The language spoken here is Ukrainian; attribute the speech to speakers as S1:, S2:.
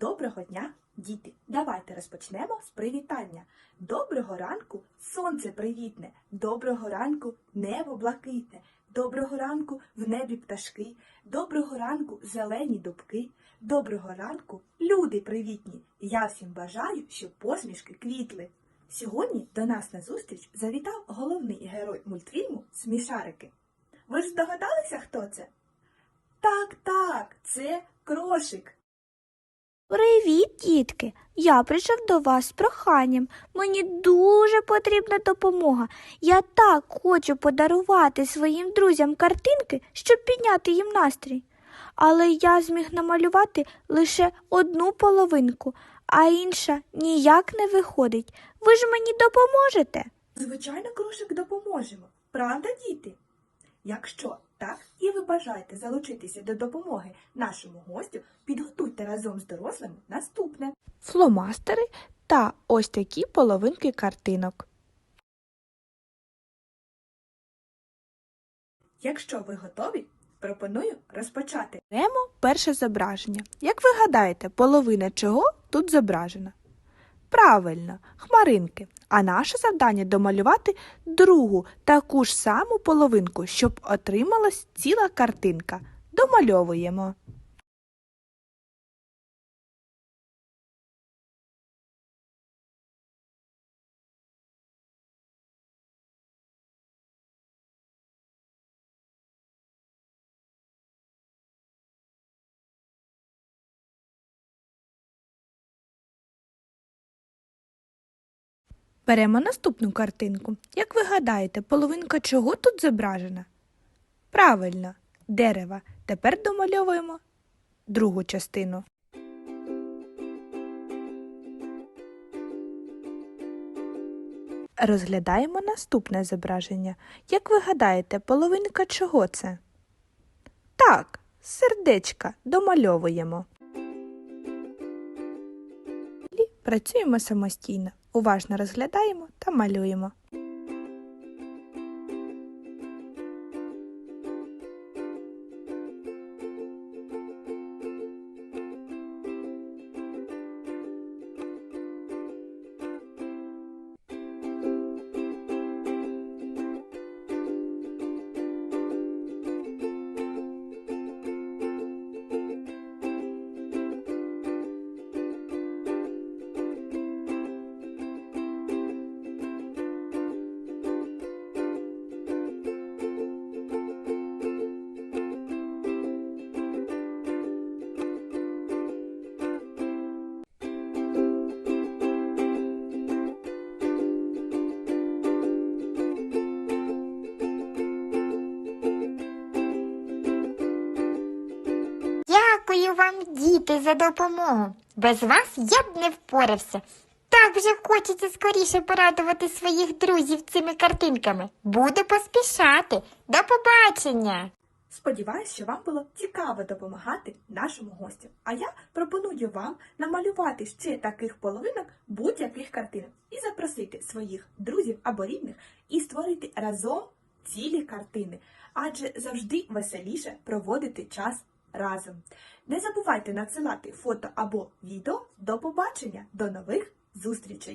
S1: Доброго дня, діти! Давайте розпочнемо з привітання. Доброго ранку, сонце привітне, доброго ранку, небо блакитне, доброго ранку в небі пташки, доброго ранку зелені дубки, доброго ранку, люди привітні. Я всім бажаю, щоб посмішки квітли. Сьогодні до нас на зустріч завітав головний герой мультфільму Смішарики. Ви ж здогадалися, хто це? Так, так, це крошик.
S2: Привіт, дітки! Я прийшов до вас з проханням. Мені дуже потрібна допомога. Я так хочу подарувати своїм друзям картинки, щоб підняти їм настрій. Але я зміг намалювати лише одну половинку, а інша ніяк не виходить. Ви ж мені допоможете?
S1: Звичайно, крошик допоможемо. Правда, діти? Якщо бажаєте залучитися до допомоги нашому гостю, підготуйте разом з дорослими наступне.
S2: Фломастери та ось такі половинки картинок.
S1: Якщо ви готові, пропоную розпочати.
S2: Беремо перше зображення. Як ви гадаєте, половина чого тут зображена? Правильно, хмаринки. А наше завдання домалювати другу таку ж саму половинку, щоб отрималась ціла картинка. Домальовуємо. Беремо наступну картинку. Як ви гадаєте, половинка чого тут зображена? Правильно, дерева. Тепер домальовуємо другу частину. Розглядаємо наступне зображення. Як ви гадаєте, половинка чого це? Так, сердечка домальовуємо. Працюємо самостійно, уважно розглядаємо та малюємо.
S3: Дякую вам, діти, за допомогу. Без вас я б не впорався. Так вже хочеться скоріше порадувати своїх друзів цими картинками. Буду поспішати. До побачення.
S1: Сподіваюсь, що вам було цікаво допомагати нашому гостю. А я пропоную вам намалювати ще таких половинок будь-яких картинок і запросити своїх друзів або рідних і створити разом цілі картини, адже завжди веселіше проводити час разом. Не забувайте надсилати фото або відео. До побачення, до нових зустрічей!